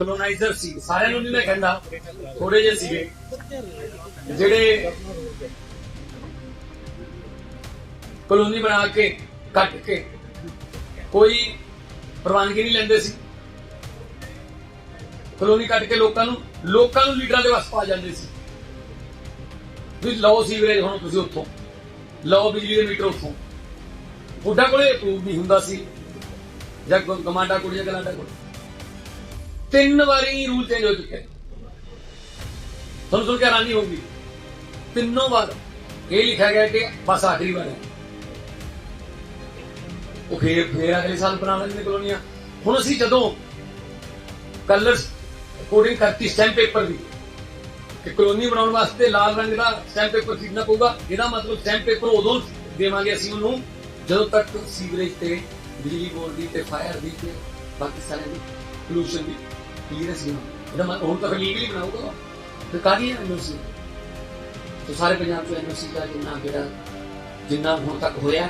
Coloniser ਸੀ। ਸਾਰਿਆਂ ਨੂੰ ਨਹੀਂ ਮੈਂ ਕਹਿੰਦਾ ਥੋੜੇ ਜਿਹੇ ਸੀਗੇ। ਜਿਹੜੇ ਕਲੋਨੀ ਬਣਾ ਕੇ, ਕੱਟ ਕੇ, ਕੋਈ ਪ੍ਰਵਾਨਗੀ ਨਹੀਂ ਲੈਂਦੇ ਸੀ। ਕਲੋਨੀ ਕੱਟ ਕੇ ਲੋਕਾਂ ਨੂੰ ਲੋਕਾਂ ਨੂੰ ਲੀਡਰਾਂ ਦੇ ਵਸ ਪਾ ਜਾਂਦੇ ਸੀ। ਵੀ ਲਓ ਸੀਵਰੇਜ ਹੁਣ ਤੁਸੀਂ ਉੱਥੋਂ, ਲਓ ਬਿਜਲੀ ਦੇ ਮੀਟਰ ਉੱਥੋਂ। ਬੁੱਢਾ ਕੋਲੇ ਅਪਰੂਵ ਨਹੀਂ ਹੁੰਦਾ ਸੀ। ਜਾਂ ਗ- ਕਮਾਂਡਾ ਕੋਲ ਜਾਂ ਗਲਾਂਡਾ ਕੋਲ ਤਿੰਨ ਵਾਰੀ ਰੂਲ ਚੇਂਜ ਹੋ ਚੁੱਕੇ ਤੁਹਾਨੂੰ ਸੁਣ ਕੇ ਹੈਰਾਨੀ ਹੋਊਗੀ। ਤਿੰਨੋਂ ਵਾਰ ਇਹ ਲਿਖਿਆ ਗਿਆ ਕਿ ਬਸ ਆਖਰੀ ਵਾਰ ਹੈ। ਉਹ ਫੇਰ ਫੇਰ ਅਗਲੇ ਸਾਲ ਬਣਾ ਲੈਂਦੇ ਕਲੋਨੀਆਂ। ਹੁਣ ਅਸੀਂ ਜਦੋਂ ਕਲਰਸ ਕੋਡਿੰਗ ਕਰਤੀ ਸਟੈਂਪ ਪੇਪਰ ਦੀ, ਕਿ ਕਲੋਨੀ ਬਣਾਉਣ ਵਾਸਤੇ ਲਾਲ ਰੰਗ ਦਾ ਸਟੈਂਪ ਪੇਪਰ ਖਰੀਦਣਾ ਪਊਗਾ, ਇਹਦਾ ਮਤਲਬ ਸਟੈਂਪ ਪੇਪਰ ਉਦੋਂ ਦੇਵਾਂਗੇ ਅਸੀਂ ਉਹਨੂੰ ਜਦੋਂ ਤੱਕ ਸੀਵਰੇਜ ਤੇ ਬਿਜਲੀ ਬੋਰਡ ਦੀ ਤੇ ਫਾਇਰ ਦੀ ਤੇ ਬਾਕੀ ਸਾਰਿਆਂ ਦੀ ਪੋਲੂਸ਼ਨ ਦੀ ਕਲੀਅਰੈਂਸ ਨਹੀਂ ਇਹਦਾ ਮਤਲਬ ਹੁਣ ਤੱਕ ਲੀਗਲੀ ਬਣਾਊਗਾ ਤੇ ਕਾਹਦੀ ਐਨਓਸੀ ਤੇ ਸਾਰੇ ਪੰਜਾਬ ਚ ਐਨਓਸੀ ਦਾ ਜਿੰਨਾ ਜਿਹੜਾ, ਜਿੰਨਾ ਹੁਣ ਤੱਕ ਹੋਇਆ,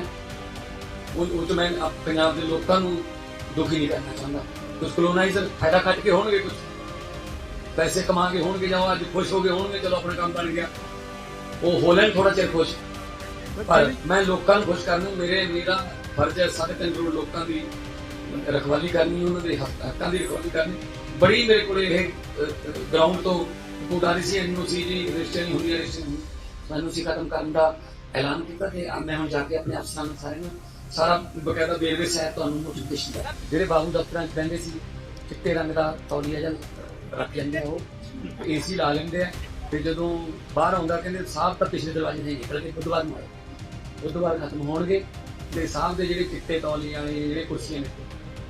ਉਹ ਉਹ ਤੋਂ ਮੈਂ ਪੰਜਾਬ ਦੇ ਲੋਕਾਂ ਨੂੰ ਦੁਖੀ ਨਹੀਂ ਕਰਨਾ ਚਾਹੁੰਦਾ। ਕੁਝ ਕਲੋਨਾਈਜ਼ਰ ਫਾਇਦਾ ਕੱਟ ਕੇ ਹੋਣਗੇ ਕੁਝ ਪੈਸੇ ਕਮਾ ਕੇ ਹੋਣਗੇ ਜਾਂ ਅੱਜ ਖੁਸ਼ ਹੋ ਗਏ ਹੋਣਗੇ, ਚਲੋ ਆਪਣਾ ਕੰਮ ਬਣ ਗਿਆ। ਉਹ ਹੋ ਲੈਣ ਥੋੜਾ ਚਿਰ ਖੁਸ਼। ਪਰ ਮੈਂ ਲੋਕਾਂ ਨੂੰ ਖੁਸ਼ ਕਰਨ ਮੇਰੇ, ਮੇਰਾ ਫਰਜ਼ ਹੈ ਸਾਰੇ ਤਿੰਨ ਕਰੋੜ ਲੋਕਾਂ ਦੀ ਰਖਵਾਲੀ ਕਰਨੀ, ਉਹਨਾਂ ਦੇ ਹੱਕਾਂ ਦੀ ਰਖਵਾਲੀ ਕਰਨੀ। ਬੜੀ ਮੇਰੇ ਕੋਲ ਇਹ ਗਰਾਊਂਡ ਤੋਂ ਰਿਪੋਰਟ ਰਹੀ ਸੀ ਐਨਓਸੀ ਜੀ, ਰਜਿਸਟਰ ਨਹੀਂ ਹੁੰਦੀ ਸਾਨੂੰ ਨਹੀਂ ਖਤਮ ਕਰਨ ਦਾ ਐਲਾਨ ਕੀਤਾ ਤੇ ਮੈਂ ਹੁਣ ਜਾ ਕੇ ਆਪਣੇ ਅਫਸਰਾਂ ਨੂੰ ਸਾਰੇ ਨੂੰ ਸਾਰਾ ਬਕਾਇਦਾ ਵੇਰਵੇ ਸਹਿਤ ਤੁਹਾਨੂੰ ਨੋਟੀਫਿਕੇਸ਼ਨ ਦਾ ਜਿਹੜੇ ਬਾਬੂ ਦਫ਼ਤਰਾਂ 'ਚ ਬਹਿੰਦੇ ਸੀ, ਚਿੱਟੇ ਰੰਗ ਦਾ ਤੌਲੀਆ ਜਾਂ ਰੱਖ ਲੈਂਦੇ ਆ ਉਹ ਏਸੀ ਲਾ ਲੈਂਦੇ ਆ। ਤੇ ਜਦੋਂ ਬਾਹਰ ਆਉਂਦਾ, ਕਹਿੰਦੇ ਸਾਹਿਬ ਤਾਂ ਪਿਛਲੇ ਦਰਵਾਜ਼ੇ ਨਹੀਂ ਨਿਕਲ ਨਿਕਲਦੇ ਬੁੱਧਵਾਰ ਨੂੰ ਆਏ ਬੁੱਧਵਾਰ ਖਤਮ ਹੋਣਗੇ ਤੇ ਸਾਹਿਬ ਦੇ ਜਿਹੜੇ ਚਿੱਟੇ ਤੌਲੀਆਂ ਵਾਲੇ, ਜਿਹੜੇ ਕੁਰਸੀਆਂ ਨੇ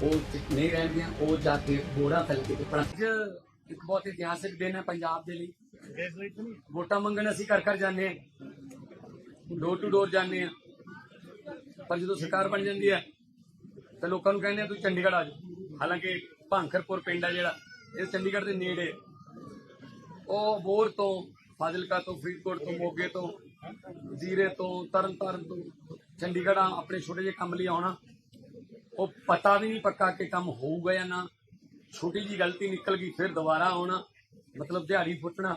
ਉਹ ਨਹੀਂ ਰਹਿਣਗੀਆਂ ਉਹ ਜਾ ਕੇ ਬੋੜਾ ਥੱਲੇ ਕੇ ਪੜਾ ਇੱਕ ਬਹੁਤ ਇਤਿਹਾਸਿਕ ਦਿਨ ਹੈ ਪੰਜਾਬ ਦੇ ਲਈ। ਵੋਟਾਂ ਮੰਗਣ ਅਸੀਂ ਘਰ ਘਰ ਜਾਂਦੇ ਹਾਂ। ਡੋਰ ਟੂ ਡੋਰ ਜਾਂਦੇ ਹਾਂ। ਪਰ ਜਦੋਂ ਸਰਕਾਰ ਬਣ ਜਾਂਦੀ ਹੈ ਤਾਂ ਲੋਕਾਂ ਨੂੰ ਕਹਿੰਦੇ ਆ ਤੁਸੀਂ ਚੰਡੀਗੜ੍ਹ ਆ ਜਾਓ ਹਾਲਾਂਕਿ ਭਾਂਖਰਪੁਰ ਪਿੰਡ ਹੈ ਜਿਹੜਾ ਇਹ ਚੰਡੀਗੜ੍ਹ ਦੇ ਨੇੜੇ। ਉਹ ਬੋਰ ਤੋਂ ਫਾਜ਼ਿਲਕਾ ਤੋਂ ਫਰੀਦਕੋਟ ਤੋਂ ਮੋਗੇ ਤੋਂ ਜ਼ੀਰੇ ਤੋਂ ਤਰਨਤਾਰਨ ਤੋਂ ਚੰਡੀਗੜ੍ਹ ਆ ਆਪਣੇ ਛੋਟੇ ਜਿਹੇ ਕੰਮ ਲਈ ਆਉਣਾ। ਉਹ ਪਤਾ ਵੀ ਨਹੀਂ ਪੱਕਾ ਕਿ ਕੰਮ ਹੋਊਗਾ ਜਾਂ ਨਾ। ਛੋਟੀ ਜੀ ਗਲਤੀ ਨਿਕਲ ਗਈ, ਫਿਰ ਦੁਬਾਰਾ ਆਉਣਾ। ਮਤਲਬ ਦਿਹਾੜੀ ਫੁੱਟਣਾ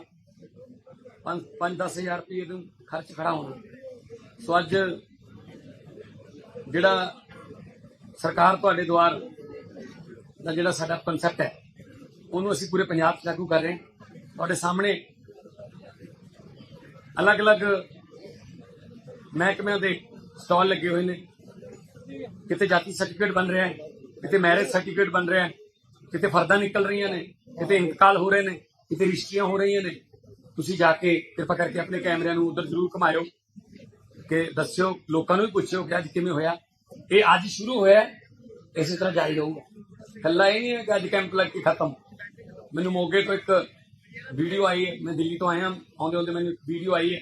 5 10000 ਰੁਪਏ ਨੂੰ ਖਰਚ ਖੜਾ ਹੋਣਾ। ਸੋ ਅੱਜ ਜਿਹੜਾ ਸਰਕਾਰ ਤੁਹਾਡੇ ਦੁਆਰ ਦਾ ਜਿਹੜਾ ਸਾਡਾ ਕਨਸੈਪਟ ਹੈ, ਉਹਨੂੰ ਅਸੀਂ ਪੂਰੇ ਪੰਜਾਬ 'ਚ ਲਾਗੂ ਕਰ ਰਹੇ ਹਾਂ। ਤੁਹਾਡੇ ਸਾਹਮਣੇ ਅਲੱਗ-ਅਲੱਗ ਮਹਿਕਮਿਆਂ ਦੇ ਸਟਾਲ ਲੱਗੇ ਹੋਏ ਨੇ। ਕਿਤੇ ਜਾਤੀ ਸਰਟੀਫਿਕੇਟ ਬਣ ਰਿਹਾ ਹੈ ਕਿਤੇ ਮੈਰਿਜ ਸਰਟੀਫਿਕੇਟ ਬਣ ਰਿਹਾ ਹੈ ਕਿਤੇ ਫਰਦਾਂ ਨਿਕਲ ਰਹੀਆਂ ਨੇ ਕਿਤੇ ਇੰਤਕਾਲ ਹੋ ਰਹੇ ਨੇ ਕਿਤੇ ਰਿਸ਼ਤੀਆਂ ਹੋ ਰਹੀਆਂ ਨੇ। ਤੁਸੀਂ ਜਾ ਕੇ ਕਿਰਪਾ ਕਰਕੇ ਆਪਣੇ ਕੈਮਰਿਆਂ ਨੂੰ ਉਧਰ ਜ਼ਰੂਰ ਘੁਮਾਇਓ, ਕਿ ਦੱਸਿਓ, ਲੋਕਾਂ ਨੂੰ ਵੀ ਪੁੱਛਿਓ ਕਿ ਅੱਜ ਕਿਵੇਂ ਹੋਇਆ। ਇਹ ਅੱਜ ਸ਼ੁਰੂ ਹੋਇਆ ਇਸੇ ਤਰ੍ਹਾਂ ਜਾਰੀ ਰਹੂਗਾ। ਕੱਲਾ ਇਹ ਨਹੀਂ ਹੈ ਕਿ ਅੱਜ ਕੈਂਪ ਲੱਗ ਕੇ ਖਤਮ। ਮੈਨੂੰ ਮੋਗੇ ਤੋਂ ਇੱਕ ਵੀਡੀਓ ਆਈ ਹੈ, ਮੈਂ ਦਿੱਲੀ ਤੋਂ ਆਇਆ, ਆਉਂਦੇ ਆਉਂਦੇ ਮੈਨੂੰ ਵੀਡੀਓ ਆਈ ਹੈ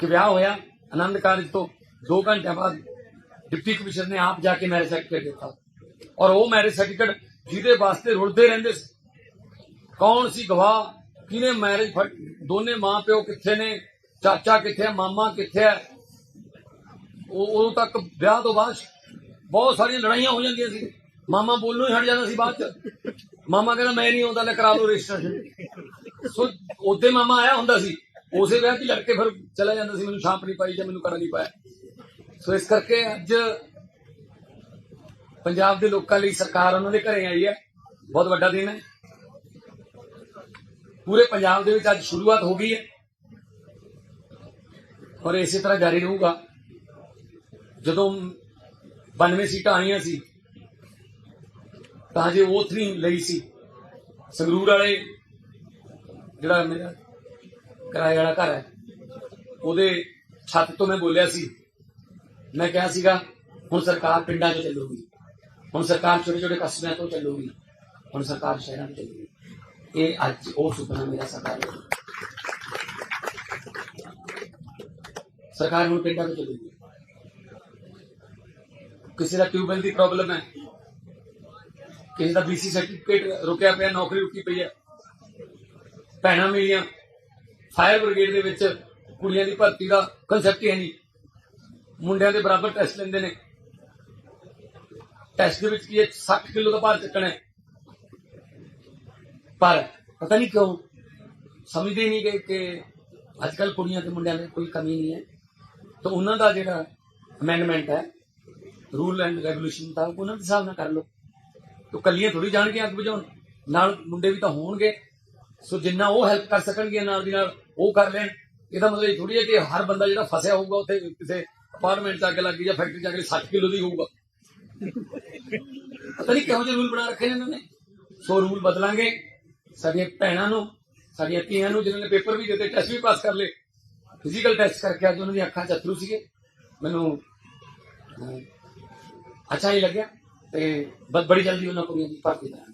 ਕਿ ਵਿਆਹ ਹੋਇਆ, ਆਨੰਦ ਕਾਰਜ ਤੋਂ 2 ਘੰਟਿਆਂ ਬਾਅਦ ਡਿਪਟੀ ਕਮਿਸ਼ਨਰ ਨੇ ਆਪ ਜਾ ਕੇ ਮੈਰਿਜ ਸਰਟੀਫਿਕੇਟ ਦਿੱਤਾ। ਔਰ ਉਹ ਮੈਰਿਜ ਸਰਟੀਫਿਕੇਟ ਜਿਹਦੇ ਵਾਸਤੇ ਰੁਲਦੇ ਰਹਿੰਦੇ ਸੀ। ਕੌਣ ਸੀ ਗਵਾਹ? ਕਿਹਨੇ ਮੈਰਿਜ ਦੋਨੇ ਮਾਂ ਪਿਓ ਕਿੱਥੇ ਨੇ? ਚਾਚਾ ਕਿੱਥੇ ਹੈ? ਮਾਮਾ ਕਿੱਥੇ ਹੈ? ਉਹ ਉਦੋਂ ਤੱਕ ਵਿਆਹ ਤੋਂ ਬਾਅਦ ਬਹੁਤ ਸਾਰੀਆਂ ਲੜਾਈਆਂ ਹੋ ਜਾਂਦੀਆਂ ਸੀ। ਮਾਮਾ ਬੋਲਣੋਂ ਹੀ ਹਟ ਜਾਂਦਾ ਸੀ ਬਾਅਦ ਚ। ਮਾਮਾ ਕਹਿੰਦਾ, ਮੈਂ ਨਹੀਂ ਆਉਂਦਾ, ਲੈ ਕਰਾ ਲਓ ਰਜਿਸਟ੍ਰੇਸ਼ਨ। ਸੋ ਉਹਦੇ ਮਾਮਾ ਆਇਆ ਹੁੰਦਾ ਸੀ। ਉਸੇ ਵਿਆਹ 'ਚ ਲੜਕੇ ਫਿਰ ਚਲਾ ਜਾਂਦਾ ਸੀ। ਮੈਨੂੰ ਛਾਂਪ ਨਹੀਂ ਪਾਈ ਜਾਂ ਮੈਨੂੰ ਕਰ ਨਹੀਂ ਪਾਇਆ। ਸੋ ਇਸ ਕਰਕੇ ਅੱਜ ਪੰਜਾਬ ਦੇ ਲੋਕਾਂ ਲਈ ਸਰਕਾਰ ਉਹਨਾਂ ਦੇ ਘਰੇ ਆਈ ਹੈ। ਬਹੁਤ ਵੱਡਾ ਦਿਨ ਹੈ। ਪੂਰੇ ਪੰਜਾਬ ਦੇ ਵਿੱਚ ਅੱਜ ਸ਼ੁਰੂਆਤ ਹੋ ਗਈ ਹੈ। ਔਰ ਇਸੇ ਤਰ੍ਹਾਂ ਜਾਰੀ ਰਹੂਗਾ। ਜਦੋਂ 92 ਸੀਟਾਂ ਆਈਆਂ ਸੀ, ਤਾਂ ਜੇ ਉਹ ਨਹੀਂ ਲਈ ਸੀ। ਸੰਗਰੂਰ ਵਾਲੇ, ਜਿਹੜਾ ਮੇਰਾ ਕਿਰਾਏ ਵਾਲਾ ਘਰ ਹੈ, ਉਹਦੇ ਛੱਤ ਤੋਂ ਮੈਂ ਬੋਲਿਆ ਸੀ। ਮੈਂ ਕਿਹਾ ਸੀਗਾ, ਹੁਣ ਸਰਕਾਰ ਪਿੰਡਾਂ 'ਚ ਚੱਲੂਗੀ। ਹੁਣ ਸਰਕਾਰ ਛੋਟੇ ਛੋਟੇ ਕਸਬਿਆਂ ਤੋਂ ਚੱਲੂਗੀ। ਹੁਣ ਸਰਕਾਰ ਸ਼ਹਿਰਾਂ 'ਚ ਚੱਲੂਗੀ। ਇਹ ਅੱਜ ਉਹ ਸੁਪਨਾ ਮੇਰਾ ਸਰਕਾਰ ਸਰਕਾਰ ਹੁਣ ਪਿੰਡਾਂ 'ਚ ਚੱਲੂਗੀ। ਕਿਸੇ ਦਾ ਟਿਊਬਲ ਦੀ ਪ੍ਰੋਬਲਮ ਹੈ। ਕਿਸੇ ਦਾ ਬੀਸੀ ਸਰਟੀਫਿਕੇਟ ਰੁਕਿਆ ਪਿਆ, ਨੌਕਰੀ ਰੁਕੀ ਪਈ ਹੈ। ਭੈਣਾਂ ਮੇਰੀਆਂ ਫਾਇਰ ਬ੍ਰਿਗੇਡ ਦੇ ਵਿੱਚ ਕੁੜੀਆਂ ਦੀ ਭਰਤੀ ਦਾ ਕਨਸੈਪਟ ਹੀ ਨਹੀਂ। ਮੁੰਡਿਆਂ ਦੇ ਬਰਾਬਰ ਟੈਸਟ ਲੈਂਦੇ ਨੇ। ਟੈਸਟ ਦੇ ਵਿੱਚ ਕੀ ਹੈ? 60 ਕਿਲੋ ਦਾ ਭਾਰ ਚੱਕਣਾ ਹੈ। ਪਰ ਪਤਾ ਨਹੀਂ ਕਿਉਂ ਸਮਝਦੇ ਨਹੀਂ ਗਏ ਕਿ ਅੱਜ ਕੱਲ ਕੁੜੀਆਂ ਤੇ ਮੁੰਡਿਆਂ ਦੇ ਕੋਈ ਕਮੀ ਨਹੀਂ ਹੈ। ਤਾਂ ਉਹਨਾਂ ਦਾ ਜਿਹੜਾ ਅਮੈਂਡਮੈਂਟ ਹੈ ਰੂਲ ਐਂਡ ਰੈਗੂਲੇਸ਼ਨ ਤਾਂ ਉਹਨਾਂ ਦੇ ਹਿਸਾਬ ਨਾਲ ਕਰ ਲਓ। ਤੋ ਕੱਲੀਆਂ ਥੋੜੀ ਜਾਣਗੇ ਅੱਗ ਬੁਝਾਉਣ। ਨਾਲ ਮੁੰਡੇ ਵੀ ਤਾਂ ਹੋਣਗੇ। ਸੋ ਜਿੰਨਾ ਉਹ ਹੈਲਪ ਕਰ ਸਕਣਗੇ ਨਾਲ ਦੀ ਨਾਲ ਉਹ ਕਰ ਲੈਣ। ਇਹਦਾ ਮਤਲਬ ਇਹ ਥੋੜੀ ਹੈ ਕਿ ਹਰ ਬੰਦਾ ਜਿਹੜਾ ਫਸਿਆ ਹੋਊਗਾ, ਉੱਥੇ ਕਿਸੇ ਅਪਾਰਟਮੈਂਟ ਚ ਲੱਗ ਲੱਗੀ ਜਾਂ ਫੈਕਟਰੀ ਚ ਅੱਗ ਲੱਗੀ 60 ਕਿਲੋ ਦੀ ਹੋਊਗਾ। ਪਤਾ ਨਹੀਂ ਕਿਹੋ ਜਿਹੇ ਰੂਲ ਬਣਾ ਰੱਖੇ ਨੇ ਇਹਨਾਂ ਨੇ। ਸੋ ਰੂਲ ਬਦਲਾਂਗੇ। ਸਾਡੀਆਂ ਭੈਣਾਂ ਨੂੰ, ਸਾਡੀਆਂ ਧੀਆਂ ਨੂੰ, ਜਿਨ੍ਹਾਂ ਨੇ ਪੇਪਰ ਵੀ ਦਿੱਤੇ ਟੈਸਟ ਵੀ ਪਾਸ ਕਰ ਲਏ। ਫਿਜ਼ੀਕਲ ਟੈਸਟ ਕਰਕੇ ਅੱਜ ਉਹਨਾਂ ਦੀਆਂ ਅੱਖਾਂ 'ਚ ਅਥਰੂ ਸੀਗੇ। ਮੈਨੂੰ ਅੱਛਾ ਹੀ ਲੱਗਿਆ। ਤੇ ਬਸ ਬੜੀ ਜਲਦੀ ਉਹਨਾਂ ਕੁੜੀਆਂ ਦੀ ਭਰਤੀ ਕਰਾਂਗੇ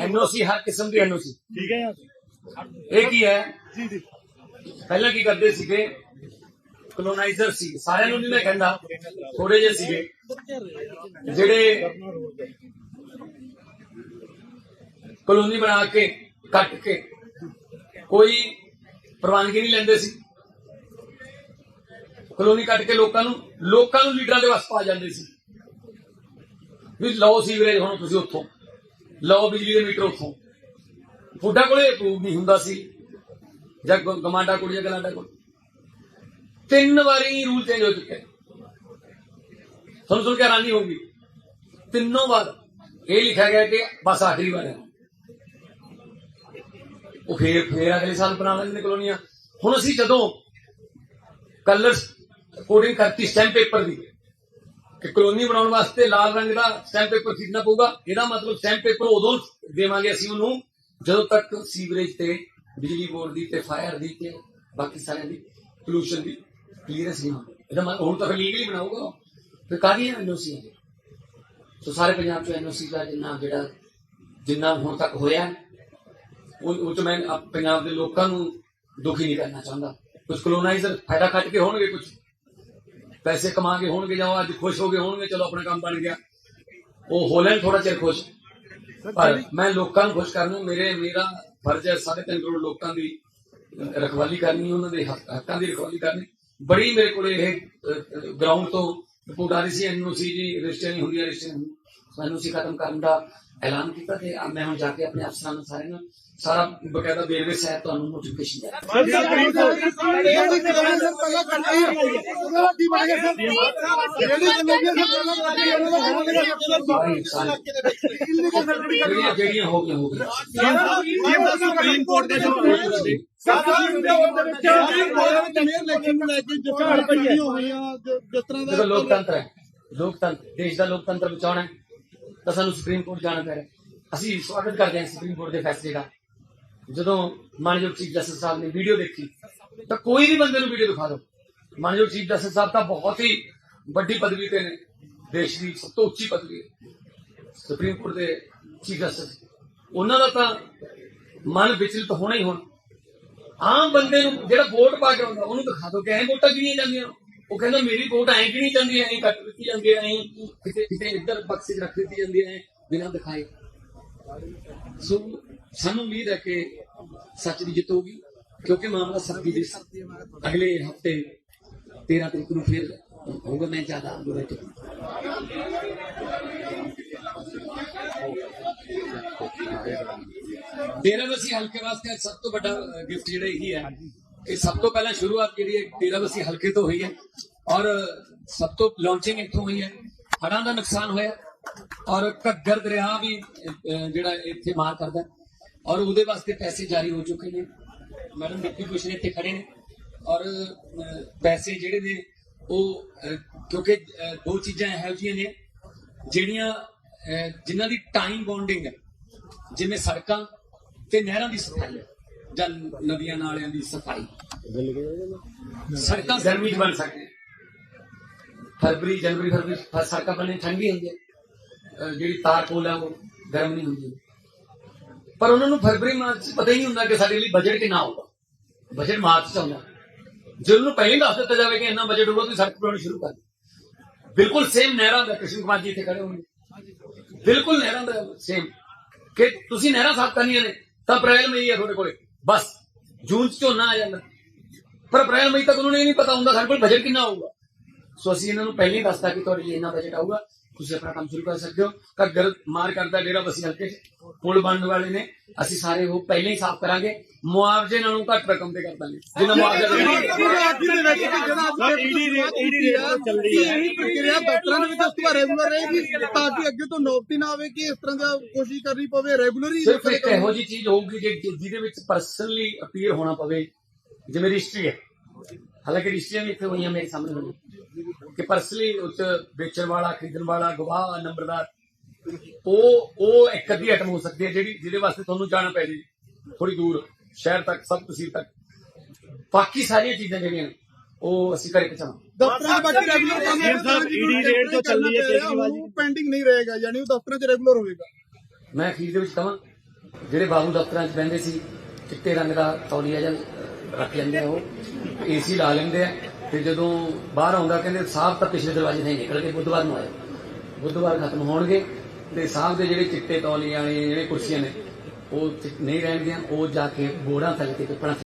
ਐਨਓਸੀ ਹਰ ਕਿਸਮ ਦੀ ਐਨਓਸੀ। ਠੀਕ ਹੈ ਇਹ ਕੀ ਹੈ? ਜੀ ਜੀ। ਪਹਿਲਾਂ ਕੀ ਕਰਦੇ ਸੀਗੇ? ਕਲੋਨਾਈਜ਼ਰ ਸੀ। ਸਾਰਿਆਂ ਨੂੰ ਨਹੀਂ ਮੈਂ ਕਹਿੰਦਾ। ਥੋੜੇ ਜਿਹੇ ਸੀਗੇ। ਜਿਹੜੇ ਕਲੋਨੀ ਬਣਾ ਕੇ ਕੱਟ ਕੇ ਕੋਈ ਪ੍ਰਵਾਨਗੀ ਨਹੀਂ ਲੈਂਦੇ ਸੀ। ਕਲੋਨੀ ਕੱਟ ਕੇ ਲੋਕਾਂ ਨੂੰ ਲੋਕਾਂ ਨੂੰ ਲੀਡਰਾਂ ਦੇ ਵਸ ਪਾ ਜਾਂਦੇ ਸੀ। ਵੀ ਲਓ ਸੀਵਰੇਜ ਹੁਣ ਤੁਸੀਂ ਉੱਥੋਂ। ਲਓ ਬਿਜਲੀ ਦੇ ਮੀਟਰ ਉੱਥੋਂ। ਫੁੱਡਾ ਕੋਲੇ ਅਪਰੂਵ ਨਹੀਂ ਹੁੰਦਾ ਸੀ। ਜਾਂ ਗਮਾਂਡਾ ਕੋਲ ਜਾਂ ਗਲਾਂਡਾ ਕੋਲ। ਤਿੰਨ ਵਾਰੀ ਰੂਲ ਚੇਂਜ ਹੋ ਚੁੱਕੇ ਤੁਹਾਨੂੰ ਸੁਣ ਕੇ ਹੈਰਾਨੀ ਹੋਊਗੀ। ਤਿੰਨੋਂ ਵਾਰ ਇਹ ਲਿਖਿਆ ਗਿਆ ਕਿ ਬਸ ਆਖਰੀ ਵਾਰ ਹੈ। ਉਹ ਫੇਰ ਫੇਰ ਅਗਲੇ ਸਾਲ ਬਣਾ ਲੈਂਦੇ ਨੇ ਕਲੋਨੀਆਂ। ਹੁਣ ਅਸੀਂ ਜਦੋਂ ਕਲਰਸ ਕੋਡਿੰਗ ਕਰਤੀ ਸਟੈਂਪ ਪੇਪਰ ਦੀ, ਕਿ ਕਲੋਨੀ ਬਣਾਉਣ ਵਾਸਤੇ ਲਾਲ ਰੰਗ ਦਾ ਸਟੈਂਪ ਪੇਪਰ ਖਰੀਦਣਾ ਪਊਗਾ, ਇਹਦਾ ਮਤਲਬ ਸਟੈਂਪ ਪੇਪਰ ਉਦੋਂ ਦੇਵਾਂਗੇ ਅਸੀਂ ਉਹਨੂੰ, ਜਦੋਂ ਤੱਕ ਸੀਵਰੇਜ ਤੇ, ਬਿਜਲੀ ਬੋਰਡ ਦੀ ਤੇ ਫਾਇਰ ਦੀ ਤੇ ਬਾਕੀ ਸਾਰਿਆਂ ਦੀ ਪੋਲੂਸ਼ਨ ਦੀ ਕਲੀਅਰੈਂਸ ਨਹੀਂ ਹੋਣੀ ਇਹਦਾ ਮਤਲਬ ਹੁਣ ਤੱਕ ਲੀਗਲੀ ਬਣਾਊਗਾ ਉਹ। ਫਿਰ ਕਾਹਦੀ ਐਨਓਸੀ ਹੈ ਸੋ ਸਾਰੇ ਪੰਜਾਬ ਚ ਐਨਓਸੀ ਦਾ ਜਿੰਨਾ ਜਿਹੜਾ, ਜਿੰਨਾ ਹੁਣ ਤੱਕ ਹੋਇਆ ਉਹ ਉਹ 'ਚ ਮੈਂ ਪੰਜਾਬ ਦੇ ਲੋਕਾਂ ਨੂੰ ਦੁਖੀ ਨਹੀਂ ਕਰਨਾ ਚਾਹੁੰਦਾ। ਕੁਝ ਕਲੋਨਾਈਜ਼ਰ ਫਾਇਦਾ ਖੱਟ ਕੇ ਹੋਣਗੇ ਕੁਝ ਪੈਸੇ ਕਮਾ ਕੇ ਹੋਣਗੇ ਜਾਂ ਅੱਜ ਖੁਸ਼ ਹੋ ਗਏ ਹੋਣਗੇ ਚਲੋ ਆਪਣਾ ਕੰਮ ਬਣ ਗਿਆ। ਉਹ ਹੋ ਲੈਣ ਥੋੜਾ ਚਿਰ ਖੁਸ਼। ਪਰ ਮੈਂ ਲੋਕਾਂ ਨੂੰ ਖੁਸ਼ ਕਰਨਾ ਮੇਰੇ ਮੇਰਾ ਫਰਜ਼ ਹੈ ਸਾਰੇ ਤਿੰਨ ਕਰੋੜ ਲੋਕਾਂ ਦੀ ਰਖਵਾਲੀ ਕਰਨੀ ਉਹਨਾਂ ਦੇ ਹੱਕ- ਦੀ ਰਖਵਾਲੀ ਕਰਨੀ। ਬੜੀ ਮੇਰੇ ਕੋਲੇ ਇਹ ਗਰਾਊਂਡ ਤੋਂ ਰਿਪੋਰਟ ਆ ਰਹੀ ਸੀ ਐਨਓਸੀ ਜੀ ਰਜਿਸਟਰ ਨਹੀਂ ਹੁੰਦੀ ਰਜਿਸਟਰ ਐਨਓਸੀ ਖਤਮ ਕਰਨ ਦਾ ਐਲਾਨ ਕੀਤਾ ਤੇ ਮੈਂ ਹੁਣ ਜਾ ਕੇ ਆਪਣੇ ਅਫਸਰਾਂ ਨੂੰ ਸਾਰੇ ਨੂੰ ਸਾਰਾ ਬਕਾਇਦਾ ਵੇਰਵੇ ਸਹਿਤ ਤੁਹਾਨੂੰ ਨੋਟੀਫਿਕੇਸ਼ਨ ਉਹਨਾਂ ਜਿਹੜੀਆਂ ਜਿਹੜੀਆਂ ਹੋ ਗਈਆਂ ਹੋ ਗਈਆਂ। ਦਾ ਸੁਪਰੀਮ ਕੋਰਟ ਦੇ ਜੋ ਮੇਅਰ ਇਲੈਕਸ਼ਨ ਨੂੰ ਲੈ ਕੇ ਜੋ ਝਾੜ ਪਈ ਹੋਈਆਂ ਜਿਸ ਤਰ੍ਹਾਂ ਦੇਖੋ ਲੋਕਤੰਤਰ ਹੈ। ਲੋਕਤੰਤਰ ਦੇਸ਼ ਦਾ ਲੋਕਤੰਤਰ ਬਚਾਉਣਾ ਹੈ। ਤਾਂ ਸਾਨੂੰ ਸੁਪਰੀਮ ਕੋਰਟ ਜਾਣਾ ਪੈ ਰਿਹਾ ਅਸੀਂ ਸਵਾਗਤ ਕਰਦੇ ਹਾਂ ਸੁਪਰੀਮ ਕੋਰਟ ਦੇ ਫੈਸਲੇ ਦਾ। ਜਦੋਂ ਮਾਨਯੋਗ ਚੀਫ ਜਸਟਿਸ ਸਾਹਿਬ ਨੇ ਵੀਡੀਓ ਦੇਖੀ, ਤਾਂ ਕੋਈ ਵੀ ਬੰਦੇ ਨੂੰ ਵੀਡੀਓ ਦਿਖਾ ਦਿਓ। ਮਾਨਯੋਗ ਚੀਫ ਜਸਟਿਸ ਸਾਹਿਬ ਤਾਂ ਬਹੁਤ ਹੀ ਵੱਡੀ ਪਦਵੀ ਤੇ ਨੇ। ਦੇਸ਼ ਦੀ ਸਭ ਤੋਂ ਉੱਚੀ ਪਦਵੀ ਹੈ। ਸੁਪਰੀਮ ਕੋਰਟ ਦੇ ਚੀਫ ਜਸਟਿਸ। ਉਹਨਾਂ ਦਾ ਤਾਂ ਮਨ ਵਿਚਲਿਤ ਹੋਣਾ ਹੀ ਹੋਣਾ। ਆਮ ਬੰਦੇ ਨੂੰ ਜਿਹੜਾ ਵੋਟ ਪਾ ਕੇ ਆਉਂਦਾ, ਉਹਨੂੰ ਦਿਖਾ ਦਿਓ ਕਿ ਐਂ ਵੋਟਾਂ ਕਿਹੜੀਆਂ ਜਾਂਦੀਆਂ? ਉਹ ਕਹਿੰਦਾ, ਮੇਰੀ ਵੋਟ ਐਂ ਕਿ ਨਹੀਂ ਜਾਂਦੀ ਐਂ ਕੱਟ ਦਿੱਤੀ ਜਾਂਦੀ ਐ ਐਂ ਕਿਤੇ ਕਿਤੇ ਇੱਧਰ ਬਕਸੇ ਰੱਖ ਦਿੱਤੀ ਜਾਂਦੀ ਐ ਬਿਨਾਂ ਦਿਖਾਏ? ਸੋ, ਸਾਨੂੰ ਉਮੀਦ ਹੈ ਕਿ ਸੱਚ ਦੀ ਜਿੱਤ ਹੋਗੀ ਕਿਉਂਕਿ ਮਾਮਲਾ ਸੱਚੀ ਦੀ ਅਗਲੇ ਹਫ਼ਤੇ 13 ਤਰੀਕ ਨੂੰ ਫਿਰ ਹੋਊਗਾ, ਮੈਂ ਜ਼ਿਆਦਾ ਅੰਦੋਲਨ ਡੇਰਾ ਬਸੀ ਹਲਕੇ ਵਾਸਤੇ ਸਭ ਤੋਂ ਵੱਡਾ ਗਿਫਟ ਜਿਹੜਾ ਇਹੀ ਹੈ। ਕਿ ਸਭ ਤੋਂ ਪਹਿਲਾਂ ਸ਼ੁਰੂਆਤ ਜਿਹੜੀ ਹੈ ਡੇਰਾ ਹਲਕੇ ਤੋਂ ਹੋਈ ਹੈ ਔਰ ਸਭ ਤੋਂ ਲਾਂਚਿੰਗ ਇੱਥੋਂ ਹੋਈ ਹੈ। ਹੜਾਂ ਦਾ ਨੁਕਸਾਨ ਹੋਇਆ ਔਰ ਘੱਗਰ ਦਰਿਆ ਵੀ ਜਿਹੜਾ ਇੱਥੇ ਮਾਰ ਕਰਦਾ ਔਰ ਉਹਦੇ ਵਾਸਤੇ ਪੈਸੇ ਜਾਰੀ ਹੋ ਚੁੱਕੇ ਨੇ। ਮੈਡਮ ਡਿਪਟੀ ਕਮਿਸ਼ਨਰ ਇੱਥੇ ਖੜੇ ਨੇ। ਔਰ ਪੈਸੇ ਜਿਹੜੇ ਨੇ, ਉਹ ਕਿਉਂਕਿ ਦੋ ਚੀਜ਼ਾਂ ਇਹੋ ਜਿਹੀਆਂ ਨੇ, ਜਿਹੜੀਆਂ ਜਿਨ੍ਹਾਂ ਦੀ ਟਾਈਮ ਬੌਂਡਿੰਗ ਹੈ। ਜਿਵੇਂ ਸੜਕਾਂ ਤੇ ਨਹਿਰਾਂ ਦੀ ਸਫ਼ਾਈ ਜਾਂ ਨਦੀਆਂ ਨਾਲਿਆਂ ਦੀ ਸਫ਼ਾਈ। ਸੜਕਾਂ ਗਰਮੀ 'ਚ ਬਣ ਸਕਦੀਆਂ ਫਰਵਰੀ, ਜਨਵਰੀ, ਫਰਵਰੀ ਸੜਕਾਂ ਬਣਨੇ ਠੰਡੀ ਹੁੰਦੀ ਹੈ ਜਿਹੜੀ ਤਾਰ ਕੋਲ ਹੈ, ਉਹ ਗਰਮ ਨਹੀਂ ਹੁੰਦੀ। ਪਰ ਉਹਨਾਂ ਨੂੰ ਫਰਵਰੀ ਮਾਰਚ 'ਚ ਪਤਾ ਹੀ ਨਹੀਂ ਹੁੰਦਾ ਕਿ ਸਾਡੇ ਲਈ ਬਜਟ ਕਿੰਨਾ ਆਊਗਾ ਬਜਟ ਮਾਰਚ 'ਚ ਆਉਂਦਾ। ਜੇ ਉਹਨੂੰ ਪਹਿਲਾਂ ਦੱਸ ਦਿੱਤਾ ਜਾਵੇ ਕਿ ਇੰਨਾ ਬਜਟ ਹੋਊਗਾ, ਤੁਸੀਂ ਸੜਕ ਬਣਾਉਣੀ ਸ਼ੁਰੂ ਕਰ ਦਿਓ। ਬਿਲਕੁਲ ਸੇਮ ਨਹਿਰਾਂ ਦਾ, ਕ੍ਰਿਸ਼ਨ ਕੁਮਾਰ ਜੀ ਇੱਥੇ ਖੜੇ ਹੋਣਗੇ। ਬਿਲਕੁਲ ਨਹਿਰਾਂ ਦਾ ਸੇਮ ਕਿ ਤੁਸੀਂ ਨਹਿਰਾਂ ਸਾਫ਼ ਕਰਨੀਆਂ ਨੇ, ਤਾਂ ਅਪ੍ਰੈਲ, ਮਈ ਹੈ ਤੁਹਾਡੇ ਕੋਲੇ। ਬਸ, ਜੂਨ ਚ ਝੋਨਾ ਆ ਜਾਂਦਾ। ਪਰ ਅਪ੍ਰੈਲ, ਮਈ ਤੱਕ ਉਹਨਾਂ ਨੂੰ ਇਹ ਨਹੀਂ ਪਤਾ ਹੁੰਦਾ ਸਾਡੇ ਕੋਲ ਬਜਟ ਕਿੰਨਾ ਆਊਗਾ ਸੋ ਅਸੀਂ ਇਹਨਾਂ ਨੂੰ ਪਹਿਲਾਂ ਹੀ ਦੱਸਤਾ ਕਿ ਤੁਹਾਡੇ ਲਈ ਇੰਨਾ ਬਜਟ ਆਊਗਾ। ਤੁਸੀਂ ਆਪਣਾ ਕੰਮ ਸ਼ੁਰੂ ਕਰ ਸਕਦੇ ਹੋ। ਘੱਗਰ ਮਾਰ ਕਰਦਾ ਡੇਰਾ ਬਸੀ ਹਲਕੇ 'ਚ ਪੁਲ ਬਣਨ ਵਾਲੇ ਨੇ। ਅਸੀਂ ਸਾਰੇ ਉਹ ਪਹਿਲਾਂ ਹੀ ਸਾਫ਼ ਕਰਾਂਗੇ। ਮੁਆਵਜ਼ੇ ਨਾਲੋਂ ਘੱਟ ਰਕਮ ਤੇ ਕਰ ਦਾਂਗੇ ਜਿੰਨਾ ਮੁਆਵਜ਼ਾ। ਇਹੀ ਪ੍ਰਕਿਰਿਆ ਦੇ ਵਿੱਚ ਉਸ ਤੋਂ ਬਾਅਦ ਰੈਗੂਲਰ ਰਹੇਗੀ। ਤਾਂ ਕਿ ਅੱਗੇ ਤੋਂ ਨੌਬਤੀ ਨਾ ਆਵੇ ਕਿ ਇਸ ਤਰ੍ਹਾਂ ਦਾ ਕੋਸ਼ਿਸ਼ ਕਰਨੀ ਪਵੇ। ਰੈਗੂਲਰ ਹੀ ਸਿਰਫ ਇੱਕ ਇਹੋ ਜੀ ਚੀਜ਼ ਹੋਊਗੀ ਜਿਹਦੇ ਵਿੱਚ ਪਰਸਨਲੀ ਅਪੀਅਰ ਹੋਣਾ ਪਵੇ। ਜਿਵੇਂ ਰਜਿਸਟਰੀ ਹੈ। ਹਾਲਾਂਕਿ ਰਜਿਸਟਰੀਆਂ ਵੀ ਇੱਥੇ ਹੋਈਆਂ ਮੇਰੇ ਸਾਹਮਣੇ ਹੋਈਆਂ ਕਿ ਪਰਸਨਲੀ ਉੱਚ ਵੇਚਣ ਵਾਲਾ ਖਰੀਦਣ ਵਾਲਾ ਗਵਾਹ ਨੰਬਰਦਾਰ ਉਹ ਉਹ ਇੱਕ ਅੱਧੀ ਆਈਟਮ ਹੋ ਸਕਦੀ ਹੈ ਜਿਹੜੀ ਜਿਹਦੇ ਵਾਸਤੇ ਤੁਹਾਨੂੰ ਜਾਣਾ ਪੈ ਜੇ ਥੋੜੀ ਦੂਰ ਸ਼ਹਿਰ ਤੱਕ ਸਬ ਤਹਿਸੀਲ ਤੱਕ। ਬਾਕੀ ਸਾਰੀਆਂ ਚੀਜ਼ਾਂ ਜਿਹੜੀਆਂ ਨੇ, ਉਹ ਅਸੀਂ ਘਰੇ ਪਹੁੰਚਾਵਾਂਗੇ। ਦਫ਼ਤਰਾਂ ਦੇ ਬਾਕੀ ਰੈਗੂਲਰ ਕੰਮ ਸੀਐਮ ਸਾਹਿਬ, ED ਰੇਟ ਜੋ ਚੱਲ ਰਹੀ ਹੈ ਕੇਜਰੀਵਾਲ ਜੀ। ਪੈਂਡਿੰਗ ਨਹੀਂ ਰਹੇਗਾ ਯਾਨੀ ਉਹ ਦਫ਼ਤਰਾਂ 'ਚ ਰੈਗੂਲਰ ਹੋਵੇਗਾ। ਮੈਂ ਅਖੀਰ ਦੇ ਵਿੱਚ ਕਹਾਂ ਜਿਹੜੇ ਬਾਬੂ ਦਫ਼ਤਰਾਂ 'ਚ ਬਹਿੰਦੇ ਸੀ ਚਿੱਟੇ ਰੰਗ ਦਾ ਤੌਲੀਆ ਜਾਂ ਰੱਖ ਲੈਂਦੇ ਆ ਉਹ ਏਸੀ ਲਾ ਲੈਂਦੇ ਆ। ਤੇ ਜਦੋਂ ਬਾਹਰ ਆਉਂਦਾ, ਕਹਿੰਦੇ ਸਾਹਿਬ ਤਾਂ ਪਿਛਲੇ ਦਰਵਾਜ਼ੇ ਨਹੀਂ ਨਿਕਲ ਕੇ ਬੁੱਧਵਾਰ ਨੂੰ ਆਏ। ਬੁੱਧਵਾਰ ਖਤਮ ਹੋਣਗੇ ਤੇ ਸਾਹਿਬ ਦੇ ਜਿਹੜੇ ਚਿੱਟੇ ਤੌਲੀਆਂ ਨੇ ਜਿਹੜੇ ਕੁਰਸੀਆਂ ਨੇ, ਉਹ ਨਹੀਂ ਰਹਿਣਗੀਆਂ, ਉਹ ਜਾ ਕੇ ਬੋੜਾਂ ਥੱਲੇ ਤੇ ਪਿੱਪੜਾਂ